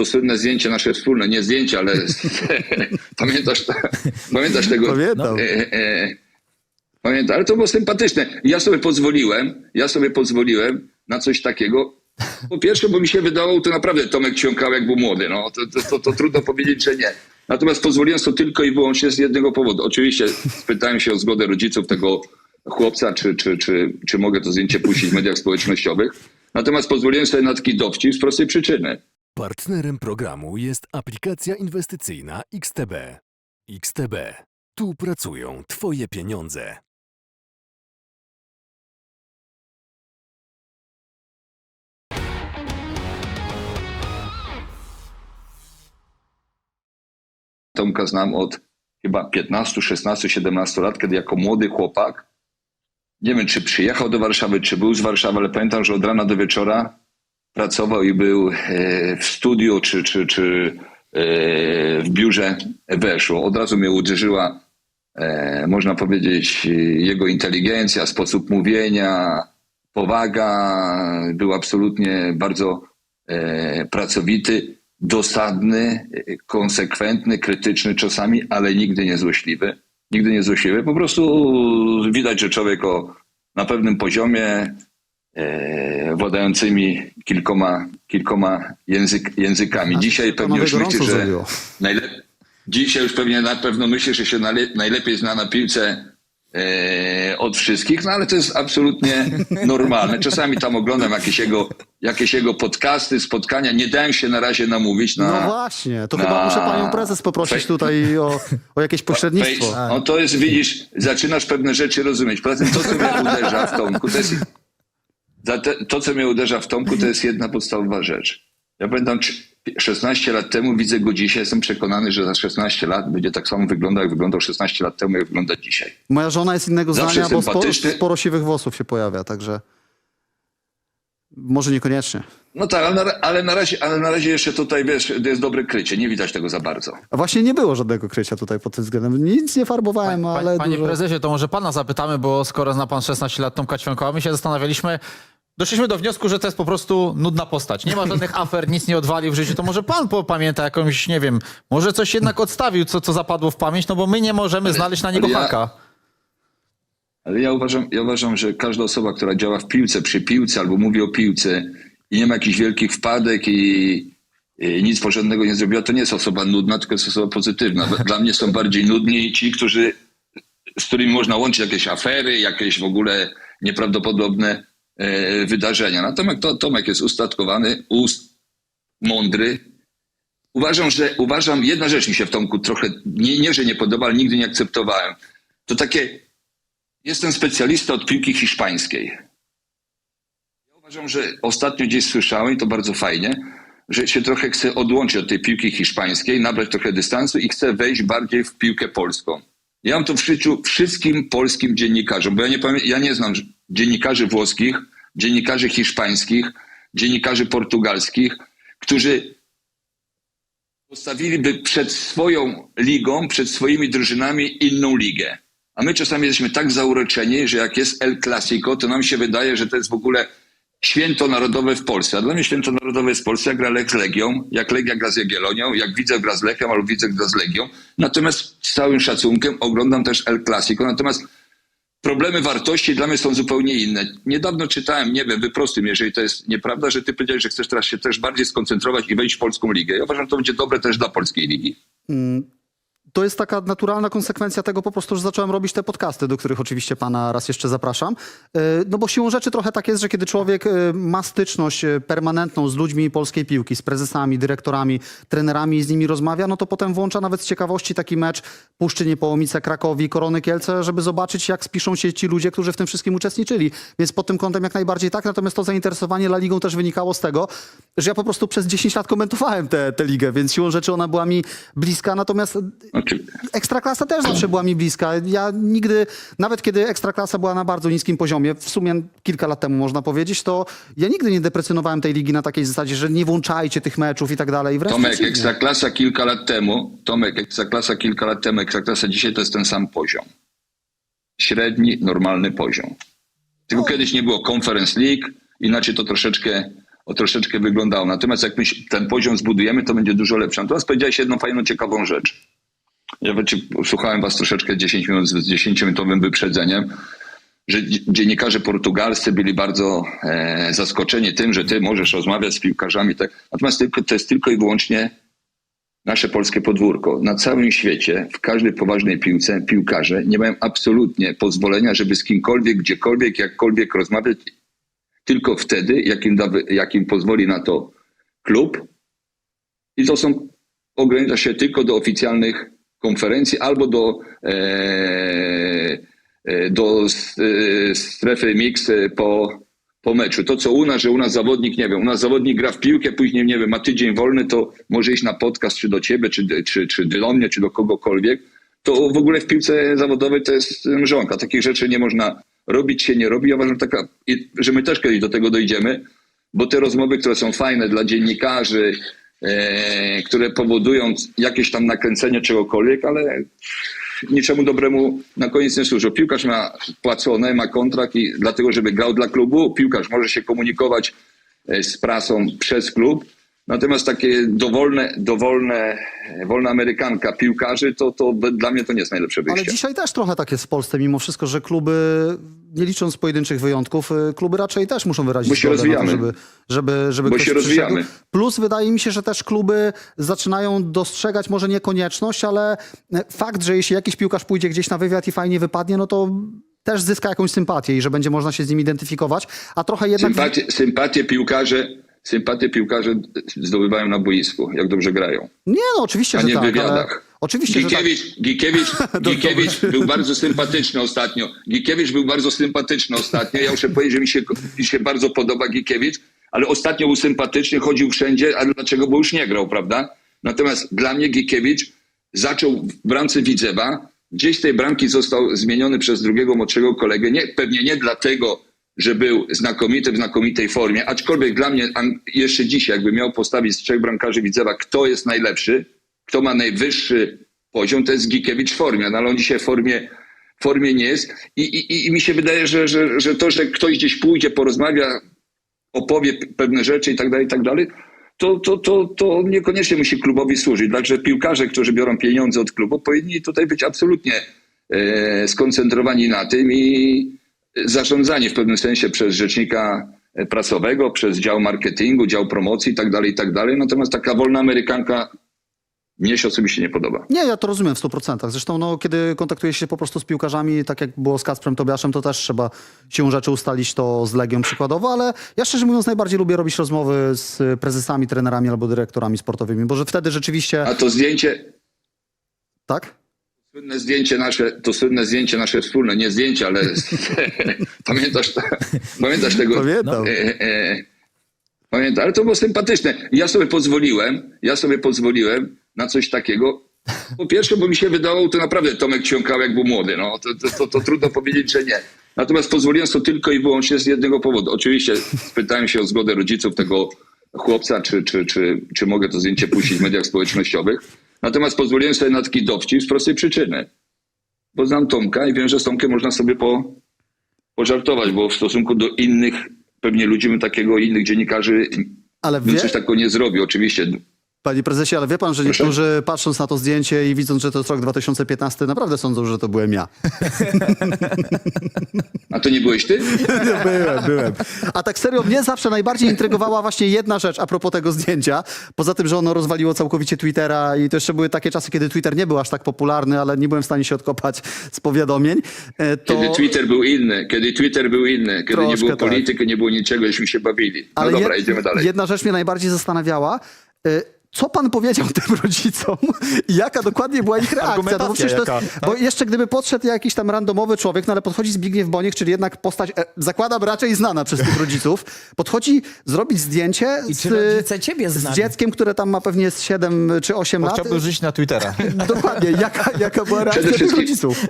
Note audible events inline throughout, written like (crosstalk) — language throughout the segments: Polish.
to słynne zdjęcie nasze wspólne, nie zdjęcie, ale (laughs) pamiętasz, pamiętasz tego? Pamiętam. E, e, pamiętam, ale to było sympatyczne. Ja sobie pozwoliłem, ja sobie pozwoliłem na coś takiego. Po pierwsze, bo mi się wydawało, to naprawdę Tomek ciąkał jak był młody. No, to, to, to, to trudno powiedzieć, że nie. Natomiast pozwoliłem to tylko i wyłącznie z jednego powodu. Oczywiście spytałem się o zgodę rodziców tego chłopca, czy, czy, czy, czy mogę to zdjęcie puścić w mediach społecznościowych. Natomiast pozwoliłem sobie na taki dowcip z prostej przyczyny. Partnerem programu jest aplikacja inwestycyjna XTB. XTB. Tu pracują Twoje pieniądze. Tomka znam od chyba 15, 16, 17 lat, kiedy jako młody chłopak, nie wiem czy przyjechał do Warszawy, czy był z Warszawy, ale pamiętam, że od rana do wieczora pracował i był e, w studiu, czy, czy, czy e, w biurze weszło. Od razu mnie uderzyła, e, można powiedzieć, jego inteligencja, sposób mówienia, powaga. Był absolutnie bardzo pracowity, dosadny, konsekwentny, krytyczny czasami, ale nigdy nie złośliwy. Nigdy nie złośliwy. Po prostu widać, że człowiek o, na pewnym poziomie, władającymi kilkoma, kilkoma język, językami. Dzisiaj pewnie już myśli, gorąco że najlepiej. Dzisiaj już pewnie na pewno myśli, że się najle- najlepiej zna na piłce e, od wszystkich, no ale to jest absolutnie (laughs) normalne. Czasami tam oglądam jakieś jego, jakieś jego podcasty, spotkania. Nie dałem się na razie namówić na. No właśnie, to na chyba muszę panią prezes poprosić tutaj o, o jakieś (laughs) pośrednictwo. No to jest, widzisz, zaczynasz pewne rzeczy rozumieć. Poza tym to, co mnie uderza w Tomku, to jest... To, co mnie uderza w Tomku, to jest jedna podstawowa rzecz. Ja pamiętam, czy- 16 lat temu widzę go dzisiaj, jestem przekonany, że za 16 lat będzie tak samo wyglądał, jak wyglądał 16 lat temu, jak wygląda dzisiaj. Moja żona jest innego Zawsze zdania, bo sporo, sporo siwych włosów się pojawia, także może niekoniecznie. No tak, ale na, ale na, razie, ale na razie jeszcze tutaj, wiesz, jest dobre krycie, nie widać tego za bardzo. A właśnie nie było żadnego krycia tutaj pod tym względem. Nic nie farbowałem, Pa- ale Panie dużo... prezesie, to może pana zapytamy, bo skoro zna pan 16 lat Tomka Ćwiąkoła, my się zastanawialiśmy, doszliśmy do wniosku, że to jest po prostu nudna postać. Nie ma żadnych (laughs) afer, nic nie odwalił w życiu. To może pan pamięta jakąś, nie wiem, może coś jednak odstawił, co, co zapadło w pamięć, no bo my nie możemy znaleźć na niego ja- haka. Ale ja uważam, ja uważam, że każda osoba, która działa w piłce, przy piłce albo mówi o piłce i nie ma jakichś wielkich wpadek i, i nic porządnego nie zrobiła, to nie jest osoba nudna, tylko jest osoba pozytywna. (laughs) Dla mnie są bardziej nudni ci, którzy, z którymi można łączyć jakieś afery, jakieś w ogóle nieprawdopodobne wydarzenia. Natomiast to, Tomek jest ustatkowany, ust, mądry. Uważam, że uważam, jedna rzecz mi się w Tomku trochę, nie, nie że nie podoba, ale nigdy nie akceptowałem. To takie Jestem specjalista od piłki hiszpańskiej. Ja uważam, że ostatnio gdzieś słyszałem, i to bardzo fajnie, że się trochę chcę odłączyć od tej piłki hiszpańskiej, nabrać trochę dystansu i chcę wejść bardziej w piłkę polską. Ja mam to w życiu wszystkim polskim dziennikarzom, bo ja nie, ja nie znam dziennikarzy włoskich, dziennikarzy hiszpańskich, dziennikarzy portugalskich, którzy postawiliby przed swoją ligą, przed swoimi drużynami inną ligę. A my czasami jesteśmy tak zauroczeni, że jak jest El Clasico, to nam się wydaje, że to jest w ogóle święto narodowe w Polsce. A dla mnie święto narodowe jest w Polsce, jak gra Lech z Legią, jak Legia gra z Jagiellonią, jak widzę gra z Lechem, albo widzę gra z Legią. Natomiast z całym szacunkiem oglądam też El Clasico. Natomiast problemy wartości dla mnie są zupełnie inne. Niedawno czytałem, nie wiem, wyprostuj mnie, jeżeli to jest nieprawda, że ty powiedziałeś, że chcesz teraz się też bardziej skoncentrować i wejść w polską ligę. Ja uważam, że to będzie dobre też dla polskiej ligi. To jest taka naturalna konsekwencja tego po prostu, że zacząłem robić te podcasty, do których oczywiście pana raz jeszcze zapraszam. E, No bo siłą rzeczy trochę tak jest, że kiedy człowiek e, ma styczność e, permanentną z ludźmi polskiej piłki, z prezesami, dyrektorami, trenerami i z nimi rozmawia, no to potem włącza nawet z ciekawości taki mecz Puszczy Niepołomice, Krakowi, Korony Kielce, żeby zobaczyć jak spiszą się ci ludzie, którzy w tym wszystkim uczestniczyli. Więc pod tym kątem jak najbardziej tak, natomiast to zainteresowanie La Ligą też wynikało z tego, że ja po prostu przez 10 lat komentowałem tę tę ligę, więc siłą rzeczy ona była mi bliska, natomiast Oczy- Ekstraklasa też zawsze była mi bliska. Ja nigdy, nawet kiedy Ekstraklasa była na bardzo niskim poziomie, w sumie kilka lat temu można powiedzieć, to ja nigdy nie deprecjonowałem tej ligi na takiej zasadzie, że nie włączajcie tych meczów i tak dalej. Wręcz Tomek. Ekstraklasa kilka lat temu, Tomek, Ekstraklasa kilka lat temu, Ekstraklasa dzisiaj to jest ten sam poziom. Średni, normalny poziom. Tylko kiedyś nie było Conference League, inaczej to troszeczkę o troszeczkę wyglądało. Natomiast jak my ten poziom zbudujemy, to będzie dużo lepsze. Natomiast powiedziałeś jedną fajną, ciekawą rzecz. Wiecie, słuchałem was troszeczkę 10 minut z 10-minutowym wyprzedzeniem, że dzi- dziennikarze portugalscy byli bardzo e, zaskoczeni tym, że ty możesz rozmawiać z piłkarzami. Tak. Natomiast tylko, to jest tylko i wyłącznie nasze polskie podwórko. Na całym świecie, w każdej poważnej piłce, piłkarze nie mają absolutnie pozwolenia, żeby z kimkolwiek, gdziekolwiek, jakkolwiek rozmawiać, tylko wtedy, jak im, da, jak im pozwoli na to klub. I to są, ogranicza się tylko do oficjalnych konferencji albo do, e, e, do e, strefy mix po, po meczu. To co u nas, że u nas zawodnik, nie wiem, u nas zawodnik gra w piłkę, później, nie wiem, ma tydzień wolny, to może iść na podcast, czy do ciebie, czy, czy, czy do mnie, czy do kogokolwiek. To w ogóle w piłce zawodowej to jest mrzonka. Takich rzeczy nie można robić, się nie robi. Ja uważam, taka, i- że my też kiedyś do tego dojdziemy, bo te rozmowy, które są fajne dla dziennikarzy, które powodują jakieś tam nakręcenie czegokolwiek, ale niczemu dobremu na koniec nie służą. Piłkarz ma płacone, ma kontrakt i dlatego, żeby grał dla klubu, piłkarz może się komunikować e, z prasą przez klub. Natomiast takie dowolne, dowolne, wolna amerykanka piłkarzy, to, to dla mnie to nie jest najlepsze Ale wyjście. dzisiaj też trochę tak jest w Polsce, mimo wszystko, że kluby, nie licząc pojedynczych wyjątków, y, kluby raczej też muszą wyrazić Bo się to, żeby, żeby, żeby Bo się przyszedł. rozwijamy. Plus wydaje mi się, że też kluby zaczynają dostrzegać może nie konieczność, ale e, fakt, że jeśli jakiś piłkarz pójdzie gdzieś na wywiad i fajnie wypadnie, no to też zyska jakąś sympatię i że będzie można się z nim identyfikować, a trochę jednak... Sympatię, sympatię piłkarze, sympatię piłkarze zdobywają na boisku, jak dobrze grają. Nie no, oczywiście, a że nie w tak, ale... wywiadach. Oczywiście, że tak. Gikiewicz, (laughs) Gikiewicz, Gikiewicz był bardzo sympatyczny ostatnio. Gikiewicz był bardzo sympatyczny ostatnio. Ja muszę powiedzieć, że mi się, mi się bardzo podoba Gikiewicz, ale ostatnio był sympatyczny, chodził wszędzie, a dlaczego? Bo już nie grał, prawda? Natomiast dla mnie Gikiewicz zaczął w bramce Widzewa, gdzieś tej bramki został zmieniony przez drugiego młodszego kolegę, nie, pewnie nie dlatego, że był znakomity w znakomitej formie, aczkolwiek dla mnie jeszcze dzisiaj, jakby miał postawić z trzech bramkarzy Widzewa, kto jest najlepszy, kto ma najwyższy poziom, to jest Gikiewicz w formie, no ale on dzisiaj w formie, formie nie jest. I, i, I mi się wydaje, że, że, że to, że ktoś gdzieś pójdzie, porozmawia, opowie pewne rzeczy i tak dalej, i tak dalej, to, to, to, to niekoniecznie musi klubowi służyć. Także piłkarze, którzy biorą pieniądze od klubu, powinni tutaj być absolutnie e, skoncentrowani na tym i zarządzani w pewnym sensie przez rzecznika e, prasowego, przez dział marketingu, dział promocji i tak dalej, i tak. Natomiast taka wolna amerykanka mnie się osobiście nie podoba. Nie, ja to rozumiem w 100%. Zresztą, no, kiedy kontaktuje się po prostu z piłkarzami, tak jak było z Kacprem Tobiaszem, to też trzeba siłą rzeczy ustalić to z Legią przykładowo, ale ja szczerze mówiąc najbardziej lubię robić rozmowy z prezesami, trenerami albo dyrektorami sportowymi, bo że wtedy rzeczywiście... A to zdjęcie, Tak? Słynne zdjęcie nasze, to słynne zdjęcie nasze wspólne, nie zdjęcie, ale (laughs) (laughs) pamiętasz, pamiętasz tego? Pamiętam. E, e, pamiętam, ale to było sympatyczne. Ja sobie pozwoliłem, ja sobie pozwoliłem na coś takiego. Po pierwsze, bo mi się wydawało, to naprawdę Tomek Ciąkał jak był młody. No, to, to, to, to trudno powiedzieć, że nie. Natomiast pozwoliłem to tylko i wyłącznie z jednego powodu. Oczywiście spytałem się o zgodę rodziców tego chłopca, czy, czy, czy, czy mogę to zdjęcie puścić w mediach społecznościowych. Natomiast pozwoliłem sobie na taki dowcip z prostej przyczyny. Bo znam Tomka i wiem, że z Tomkiem można sobie po, pożartować, bo w stosunku do innych pewnie ludzi bym takiego innych dziennikarzy Ale wie, coś takiego nie zrobił. Oczywiście panie prezesie, ale wie pan, że niektórzy patrząc na to zdjęcie i widząc, że to jest rok 2015, naprawdę sądzą, że to byłem ja. A to nie byłeś ty? (laughs) byłem, byłem. A tak serio, mnie zawsze najbardziej intrygowała właśnie jedna rzecz a propos tego zdjęcia. Poza tym, że ono rozwaliło całkowicie Twittera i to jeszcze były takie czasy, kiedy Twitter nie był aż tak popularny, ale nie byłem w stanie się odkopać z powiadomień. E, To... Kiedy Twitter był inny, kiedy Twitter był inny, kiedy nie Troszkę było tak. polityki, nie było niczego, żeśmy się bawili. No Ale dobra, jed- idziemy dalej. Jedna rzecz mnie najbardziej zastanawiała. E, Co pan powiedział (laughs) tym rodzicom i jaka dokładnie była ich reakcja? No bo, przecież to jaka, jest, bo jeszcze gdyby podszedł jakiś tam randomowy człowiek, no ale podchodzi Zbigniew Boniek, czyli jednak postać, e, zakładam raczej znana przez tych rodziców, podchodzi zrobić zdjęcie I z, czy rodzice ciebie z znali? dzieckiem, które tam ma pewnie z 7 czy 8 Bo lat. chciałbym żyć na Twittera. (laughs) Dokładnie, jaka, jaka była reakcja tych wszystkim- rodziców?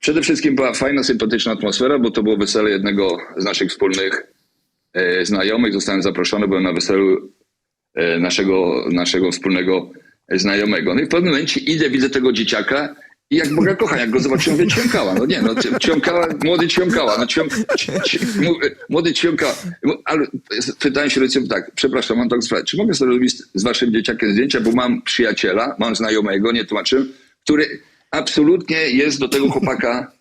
Przede wszystkim była fajna, sympatyczna atmosfera, bo to było wesele jednego z naszych wspólnych e, znajomych. Zostałem zaproszony, byłem na weselu naszego, naszego wspólnego znajomego. No i w pewnym momencie idę, widzę tego dzieciaka I jak Boga kocha, jak go zobaczyłem, mówię, ćwiąkała. No nie, no ci- ćwiąkała, młody ćwiąkała. No ćwiąk, ci, ci, młody ćwiąkała. Ale pytałem się rodzicom tak, przepraszam, mam tak sprawę, czy mogę sobie robić z- waszym dzieciakiem zdjęcia, bo mam przyjaciela, mam znajomego, nie tłumaczyłem, który absolutnie jest do tego chłopaka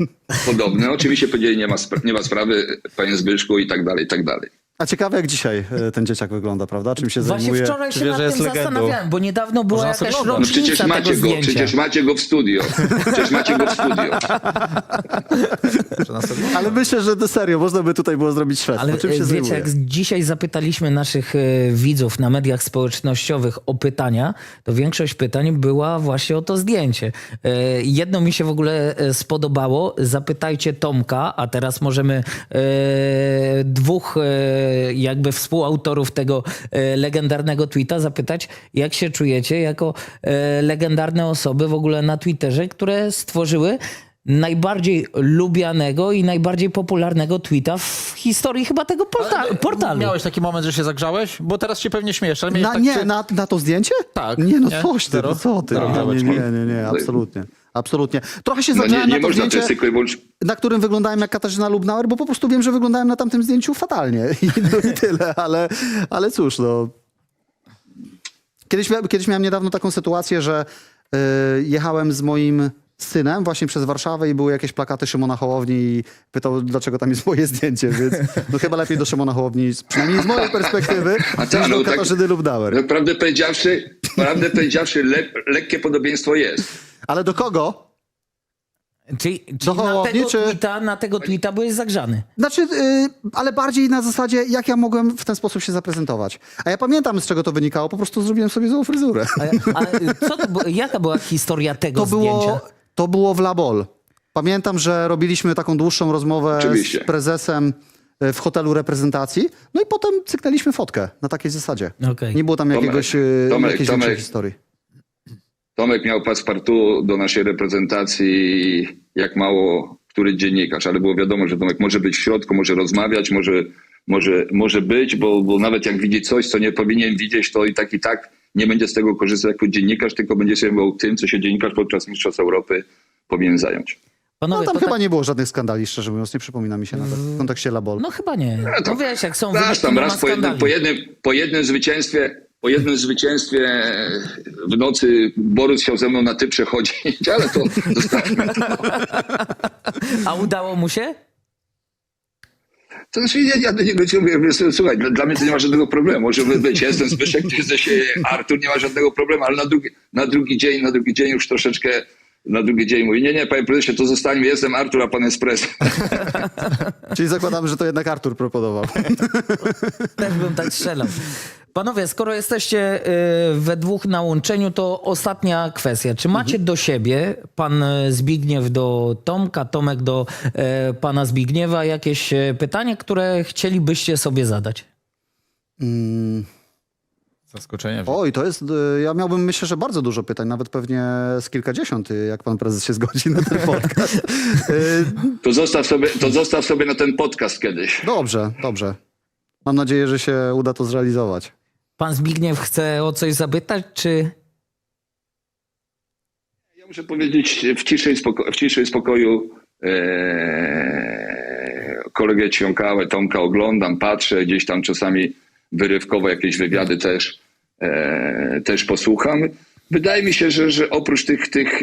podobny. Oczywiście powiedzieli, nie ma, nie ma sprawy, panie Zbyszku i tak dalej, i tak dalej. A ciekawe jak dzisiaj e, ten dzieciak wygląda, prawda? Czym się Właśnie zajmuje? wczoraj Czy się wie, nad że jest tym legendą? zastanawiałem, bo niedawno była Można jakaś sobie. No przecież macie tego go, zdjęcia. przecież macie go w studio. Przecież macie go w studio. Ale myślę, że to serio, można by tutaj było zrobić śledztwo. Ale Czym się e, wiecie, zajmuje? jak dzisiaj zapytaliśmy naszych e, widzów na mediach społecznościowych o pytania, to większość pytań była właśnie o to zdjęcie. E, Jedno mi się w ogóle e, spodobało. Zapytajcie Tomka, a teraz możemy e, dwóch e, jakby współautorów tego e, legendarnego tweeta zapytać, jak się czujecie jako e, legendarne osoby w ogóle na Twitterze, które stworzyły najbardziej lubianego i najbardziej popularnego tweeta w historii chyba tego porta- portalu. Miałeś taki moment, że się zagrzałeś? Bo teraz się pewnie śmiesz, ale Na, tak, nie, czy- na, na to zdjęcie? Tak. Nie, no Nie? coś ty, no co ty. Zero Nie, nie, nie, nie, absolutnie. Absolutnie. Trochę się No nie, nie na to można, to zdjęcie, jest tylko i wyłącznie... na którym wyglądałem jak Katarzyna Lubnauer, bo po prostu wiem, że wyglądałem na tamtym zdjęciu fatalnie. (laughs) I, no i tyle, ale, ale cóż, no. Kiedyś, kiedyś miałem niedawno taką sytuację, że y, jechałem z moim synem właśnie przez Warszawę i były jakieś plakaty Szymona Hołowni i pytał, dlaczego tam jest moje zdjęcie, więc no chyba lepiej do Szymona Hołowni, przynajmniej z mojej perspektywy, (laughs) A niż tak, do no tak- Katarzyny Lubnauer. No, prawdę powiedziawszy, prawdę powiedziawszy le, lekkie podobieństwo jest. Ale do kogo? Czyli, czyli Do na, tego czy- tweeta, na tego tweeta byłeś zagrzany. Znaczy, y, ale bardziej na zasadzie, jak ja mogłem w ten sposób się zaprezentować. A ja pamiętam, z czego to wynikało, po prostu zrobiłem sobie złą fryzurę. Ale, ale co to, jaka była historia tego To zdjęcia? było, to było w Labol. Pamiętam, że robiliśmy taką dłuższą rozmowę Oczywiście. z prezesem y, w hotelu reprezentacji, no i potem cyknęliśmy fotkę na takiej zasadzie. Okej. Nie było tam Tomek, jakiegoś, y, Tomek, jakiejś Tomek. większej historii. Tomek miał paspartu do naszej reprezentacji jak mało który dziennikarz, ale było wiadomo, że Tomek może być w środku, może rozmawiać, może, może, może być, bo, bo nawet jak widzi coś, co nie powinien widzieć, to i tak i tak nie będzie z tego korzystał jako dziennikarz, tylko będzie się zajmował tym, co się dziennikarz podczas Mistrzostw Europy powinien zająć. No Panowie, tam to chyba tak, nie było żadnych skandali, szczerze mówiąc, nie przypomina mi się nawet w kontekście Labol. no chyba nie. No wiesz, jak są Raz wyniki, tam, raz po jednym, po, jednym, po jednym zwycięstwie, po jednym zwycięstwie w nocy Borys chciał ze mną na ty przechodzić, (laughs) ale to zostawmy. A udało mu się? To znaczy, ja, ja do niego mówię, słuchaj, dla, dla mnie to nie ma żadnego problemu. Może być, ja jestem Zbyszek, ty jesteś Artur, nie ma żadnego problemu, ale na drugi, na drugi dzień, na drugi dzień już troszeczkę, na drugi dzień mówi, nie, nie, panie prezesie, to zostańmy, jestem Artur, a pan jest prezes. (laughs) Czyli zakładamy, że to jednak Artur proponował. (laughs) Też bym tak strzelał. Panowie, skoro jesteście y, we dwóch na łączeniu, to ostatnia kwestia. Czy macie do siebie, pan y, Zbigniew do Tomka, Tomek do e, pana Zbigniewa, jakieś pytanie, które chcielibyście sobie zadać? Zaskoczenie. Oj, to jest, y, ja miałbym myślę, że bardzo dużo pytań, nawet pewnie z kilkadziesiąt, y, jak pan prezes się zgodzi na ten podcast. (laughs) Y, To zostaw sobie, to zostaw sobie na ten podcast kiedyś. Dobrze, dobrze. Mam nadzieję, że się uda to zrealizować. Pan Zbigniew chce o coś zapytać, czy... Ja muszę powiedzieć w ciszy i, spoko- w ciszy i spokoju e, kolegę Ćwiąkałę, Tomka oglądam, patrzę, gdzieś tam czasami wyrywkowo jakieś wywiady też, e, też posłucham. Wydaje mi się, że, że oprócz tych, tych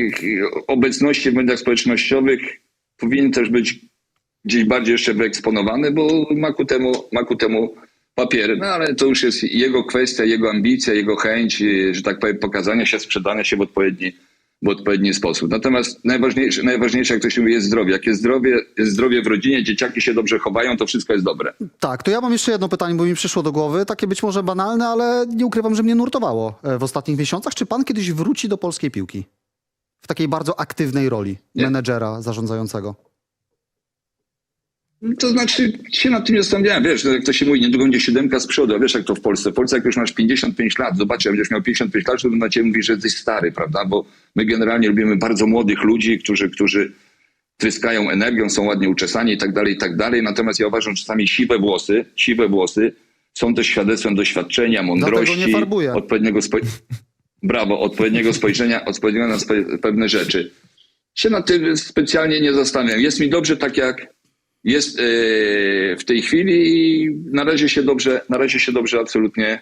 obecności w mediach społecznościowych powinien też być gdzieś bardziej jeszcze wyeksponowany, bo ma ku temu, ma ku temu papiery. No ale to już jest jego kwestia, jego ambicja, jego chęć, że tak powiem, pokazania się, sprzedania się w odpowiedni, w odpowiedni sposób. Natomiast najważniejsze, najważniejsze, jak to się mówi, jest zdrowie. Jak jest zdrowie, jest zdrowie w rodzinie, dzieciaki się dobrze chowają, to wszystko jest dobre. Tak, to ja mam jeszcze jedno pytanie, bo mi przyszło do głowy, takie być może banalne, ale nie ukrywam, że mnie nurtowało e, w ostatnich miesiącach. Czy pan kiedyś wróci do polskiej piłki? W takiej bardzo aktywnej roli Nie. menedżera zarządzającego. To znaczy, się nad tym nie zastanawiałem, wiesz, no jak to się mówi, niedługo będzie siódemka z przodu, a wiesz jak to w Polsce. W Polsce jak już masz 55 lat, zobacz, jak będziesz miał 55 lat, to na ciebie mówi, że jesteś stary, prawda, bo my generalnie lubimy bardzo młodych ludzi, którzy, którzy tryskają energią, są ładnie uczesani i tak dalej, i tak dalej, natomiast ja uważam, że czasami siwe włosy, siwe włosy są też świadectwem doświadczenia, mądrości, odpowiedniego spoj- Brawo, odpowiedniego spojrzenia, odpowiedniego na pewne rzeczy. się nad tym specjalnie nie zastanawiam. Jest mi dobrze tak, jak jest e, w tej chwili i na razie się dobrze, na razie się dobrze absolutnie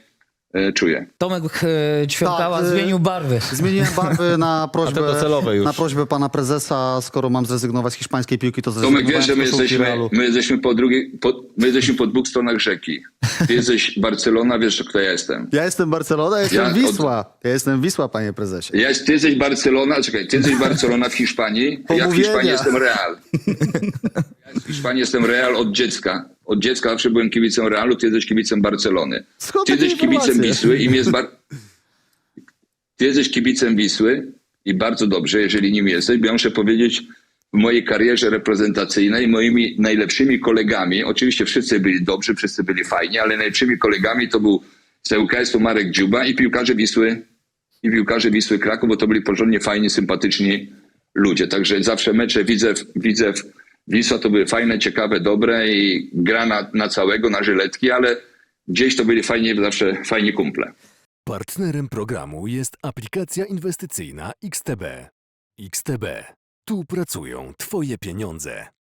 e, czuję. Tomek e, Ćwiąkała Tak, zmienił barwy. Zmieniłem barwy na (laughs) prośbę, na prośbę pana prezesa. Skoro mam zrezygnować z hiszpańskiej piłki, to Tomek, wiesz, że my jesteśmy, my jesteśmy po drugiej, po, my jesteśmy po dwóch stronach rzeki. Ty jesteś (laughs) Barcelona, wiesz, kto ja jestem. Ja jestem Barcelona, ja jestem Ja od- Wisła. Ja jestem Wisła, panie prezesie. Ja, ty jesteś Barcelona, czekaj, ty jesteś Barcelona w Hiszpanii, ja w Pomówienia. Hiszpanii jestem Real. (laughs) W Hiszpanii jestem Real od dziecka. Od dziecka zawsze byłem kibicem Realu, ty jesteś kibicem Barcelony. Skąd Ty jesteś kibicem? Wisły i jest bar... Ty jesteś kibicem Wisły i bardzo dobrze, jeżeli nim jesteś, bo ja muszę powiedzieć, w mojej karierze reprezentacyjnej moimi najlepszymi kolegami, oczywiście wszyscy byli dobrzy, wszyscy byli fajni, ale najlepszymi kolegami to był z ŁKS-u Marek Dziuba i piłkarze Wisły i piłkarze Wisły Kraków, bo to byli porządnie fajni, sympatyczni ludzie. Także zawsze mecze Widzew, Widzew Wisła to były fajne, ciekawe, dobre i gra na, na całego, na żyletki, ale gdzieś to byli fajni, zawsze fajni kumple. Partnerem programu jest aplikacja inwestycyjna XTB. XTB. Tu pracują Twoje pieniądze.